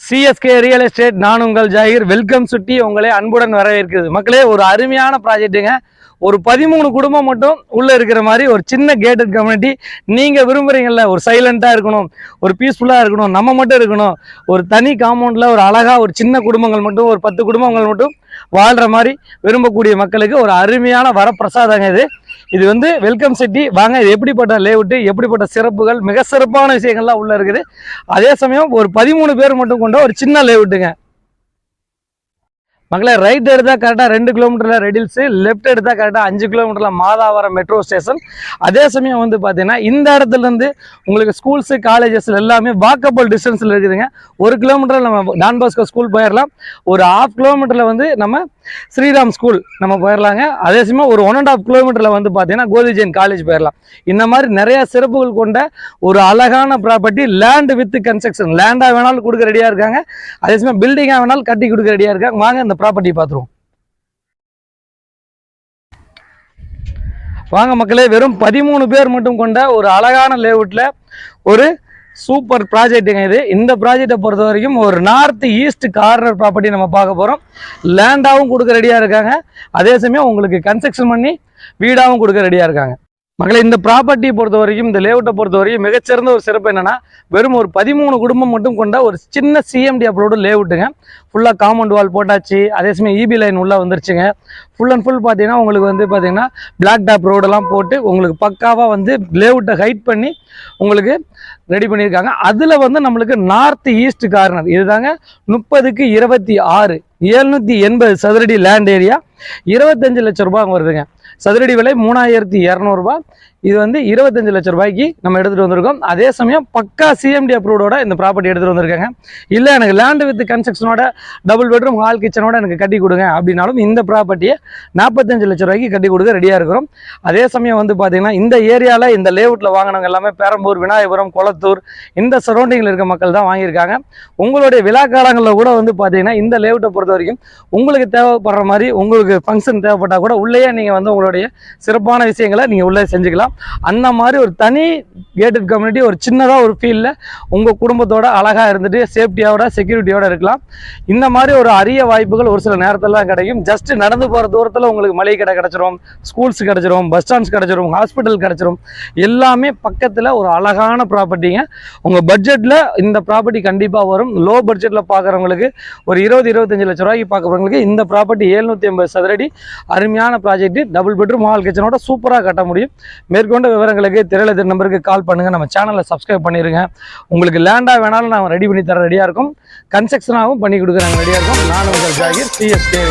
CSK real estate நான் உங்கள் Zakir. Welcome சுட்டி உங்களே அன்புடன் வரவேற்கிறது. மக்களே ஒரு அருமையான ப்ராஜெக்ட்டுங்க ஒரு பதிமூணு குடும்பம் மட்டும் உள்ளே இருக்கிற மாதிரி ஒரு சின்ன கேட்டட் கம்யூனிட்டி நீங்கள் விரும்புகிறீங்கள ஒரு சைலண்ட்டாக இருக்கணும் ஒரு பீஸ்ஃபுல்லாக இருக்கணும் நம்ம மட்டும் இருக்கணும் ஒரு தனி காம்பவுண்டில் ஒரு அழகாக ஒரு சின்ன குடும்பங்கள் மட்டும் ஒரு பத்து குடும்பங்கள் மட்டும் வாழ்ற மாதிரி விரும்பக்கூடிய மக்களுக்கு ஒரு அருமையான வரப்பிரசாதங்க இது. இது வந்து வெல்கம் சிட்டி. வாங்க இது எப்படிப்பட்ட லேவுட்டு எப்படிப்பட்ட சிறப்புகள் மிக சிறப்பான விஷயங்கள்லாம் உள்ள இருக்குது. அதே சமயம் ஒரு பதிமூணு பேர் மட்டும் கொண்ட ஒரு சின்ன லேவுட்டுங்க மக்களை ரைட் எடுத்தால் கரெக்டாக ரெண்டு கிலோமீட்டரில் ரெடில்ஸு லெஃப்ட் எடுத்தால் கரெக்டாக அஞ்சு கிலோமீட்டரில் மாதாவரம் மெட்ரோ ஸ்டேஷன் அதே சமயம் வந்து பார்த்தீங்கன்னா இந்த இடத்துல இருந்து உங்களுக்கு ஸ்கூல்ஸு காலேஜஸ் எல்லாமே வாக்கபிள் டிஸ்டன்ஸில் இருக்குதுங்க. ஒரு கிலோமீட்டரில் நம்ம டான் பாஸ்கோ ஸ்கூல் போயிடலாம் ஒரு ஹாஃப் கிலோமீட்டரில் வந்து நம்ம ஸ்ரீராம் ஸ்கூல் நம்ம போயிடலாங்க அதே சமயம் ஒரு ஒன் அண்ட் ஆஃப் கிலோமீட்டரில் வந்து பார்த்தீங்கன்னா கோதி ஜெயின் காலேஜ் போயிடலாம் இந்த மாதிரி நிறையா சிறப்புகள் கொண்ட ஒரு அழகான ப்ராப்பர்ட்டி லேண்டு வித் கன்ஸ்ட்ரக்ஷன் லேண்டாக வேணாலும் கொடுக்க ரெடியாக இருக்காங்க. அதே சமயம் பில்டிங்காக வேணாலும் கட்டி கொடுக்க ரெடியாக இருக்காங்க. வாங்க இந்த ப்ராப்பர்ட்டி பார்த்துருவோம். வாங்க மக்களே வெறும் பதிமூணு பேர் மட்டும் கொண்ட ஒரு அழகான லேவுட்டில் ஒரு சூப்பர் ப்ராஜெக்ட்டுங்க இது. இந்த ப்ராஜெக்டை பொறுத்த வரைக்கும் ஒரு நார்த் ஈஸ்ட் கார்னர் ப்ராப்பர்ட்டி நம்ம பார்க்க போகிறோம் லேண்டாகவும் கொடுக்க ரெடியாக இருக்காங்க. அதே சமயம் உங்களுக்கு கன்ஸ்ட்ரக்ஷன் பண்ணி வீடாகவும் கொடுக்க ரெடியாக இருக்காங்க. மகளே இந்த ப்ராப்பர்ட்டியை பொறுத்த வரைக்கும் இந்த லேஅவுட்டை பொறுத்த வரைக்கும் மிகச்சிறந்த ஒரு சிறப்பு என்னென்னா வெறும் ஒரு பதிமூணு குடும்பம் மட்டும் கொண்ட ஒரு சின்ன சிஎம்டி அப்ளோடு லேஅவுட்டுங்க ஃபுல்லாக காம்பவுண்ட் வால் போட்டாச்சு. அதே சமயம் இபி லைன் உள்ளே வந்துருச்சுங்க. ஃபுல் அண்ட் ஃபுல் பார்த்தீங்கன்னா உங்களுக்கு வந்து பார்த்தீங்கன்னா பிளாக் டாப் ரோடெல்லாம் போட்டு உங்களுக்கு பக்காவாக வந்து லேஅவுட்டை ஹைட் பண்ணி உங்களுக்கு ரெடி பண்ணியிருக்காங்க. அதில் வந்து நம்மளுக்கு நார்த் ஈஸ்ட் கார்னர் இதுதாங்க. முப்பதுக்கு இருபத்தி ஆறு எழுநூற்றி எண்பது சதுரடி லேண்ட் ஏரியா இருபத்தஞ்சு லட்ச ரூபாய் வருதுங்க. சதுரடி விலை மூணாயிரத்தி இரநூறுபா. இது வந்து இருபத்தஞ்சு லட்ச ரூபாய்க்கு நம்ம எடுத்துகிட்டு வந்திருக்கோம். அதே சமயம் பக்கா சிஎம்டி அப்ரூவோட இந்த ப்ராப்பர்ட்டி எடுத்துகிட்டு வந்திருக்காங்க. இல்லை எனக்கு லேண்டு வித் கன்ஸ்ட்ரக்ஷனோட டபுள் பெட்ரூம் ஹால் கிச்சனோட எனக்கு கட்டி கொடுங்க அப்படின்னாலும் இந்த ப்ராப்பர்ட்டியை நாற்பத்தஞ்சு லட்ச ரூபாய்க்கு கட்டி கொடுக்க ரெடியாக இருக்கிறோம். அதே சமயம் வந்து பார்த்தீங்கன்னா இந்த ஏரியாவில் இந்த லேஅவுட்டில் வாங்கினவங்க எல்லாமே பெரம்பூர் விநாயகபுரம் குளத்தூர் இந்த சரௌண்டிங்கில் இருக்க மக்கள் தான் வாங்கியிருக்காங்க. உங்களுடைய விழா காலங்களில் கூட வந்து பார்த்தீங்கன்னா இந்த லேஅவுட்டை பொறுத்த வரைக்கும் உங்களுக்கு தேவைப்படுற மாதிரி உங்களுக்கு ஃபங்க்ஷன் தேவைப்பட்டால் கூட உள்ளேயே நீங்கள் வந்து உங்களுடைய சிறப்பான விஷயங்களை நீங்கள் உள்ளே செஞ்சுக்கலாம். அந்த மாதிரி ஒரு தனி கேட்டட் கம்யூனிட்டி ஒரு சின்னதாக ஒரு ஃபீல்டில் உங்கள் குடும்பத்தோட அழகாக இருந்துட்டு சேஃப்டியோட செக்யூரிட்டியோட இருக்கலாம். இந்த மாதிரி ஒரு அரிய வாய்ப்புகள் ஒரு சில நேரத்தில் தான் கிடைக்கும். ஜஸ்ட் நடந்து போகிற தூரத்தில் உங்களுக்கு மளிகை கடை கிடச்சிரும் ஸ்கூல்ஸ் கிடச்சிரும் பஸ் ஸ்டாண்ட்ஸ் கிடச்சிரும் ஹாஸ்பிட்டல் கிடச்சிரும். எல்லாமே பக்கத்தில் ஒரு அழகான ப்ராப்பர்ட்டிங்க உங்கள் பட்ஜெட்டில் இந்த ப்ராப்பர்ட்டி கண்டிப்பாக வரும். லோ பட்ஜெட்டில் பார்க்குறவங்களுக்கு ஒரு இருபது இருபத்தஞ்சு லட்ச ரூபாய்க்கு பார்க்குறவங்களுக்கு இந்த ப்ராப்பர்ட்டி எழுநூற்றி ஐம்பது சதுரடி அருமையான ப்ராஜெக்ட் டபுள் பெட்ரூம் ஹால் கிச்சனோட சூப்பராக கட்ட முடியும். மேற்கொண்ட விவரங்களுக்கு திரையில நம்பருக்கு கால் பண்ணுங்கள் நம்ம சேனலை சப்ஸ்கிரைப் பண்ணிடுங்க உங்களுக்கு லேண்டாக வேணாலும் நான் ரெடி பண்ணி தர ரெடியாக இருக்கும். கன்ஸ்ட்ரக்ஷனாகவும் பண்ணி கொடுக்குறாங்க ரெடியாக இருக்கும். நான் உங்கள் ஜாகிர் சிஎஸ்கே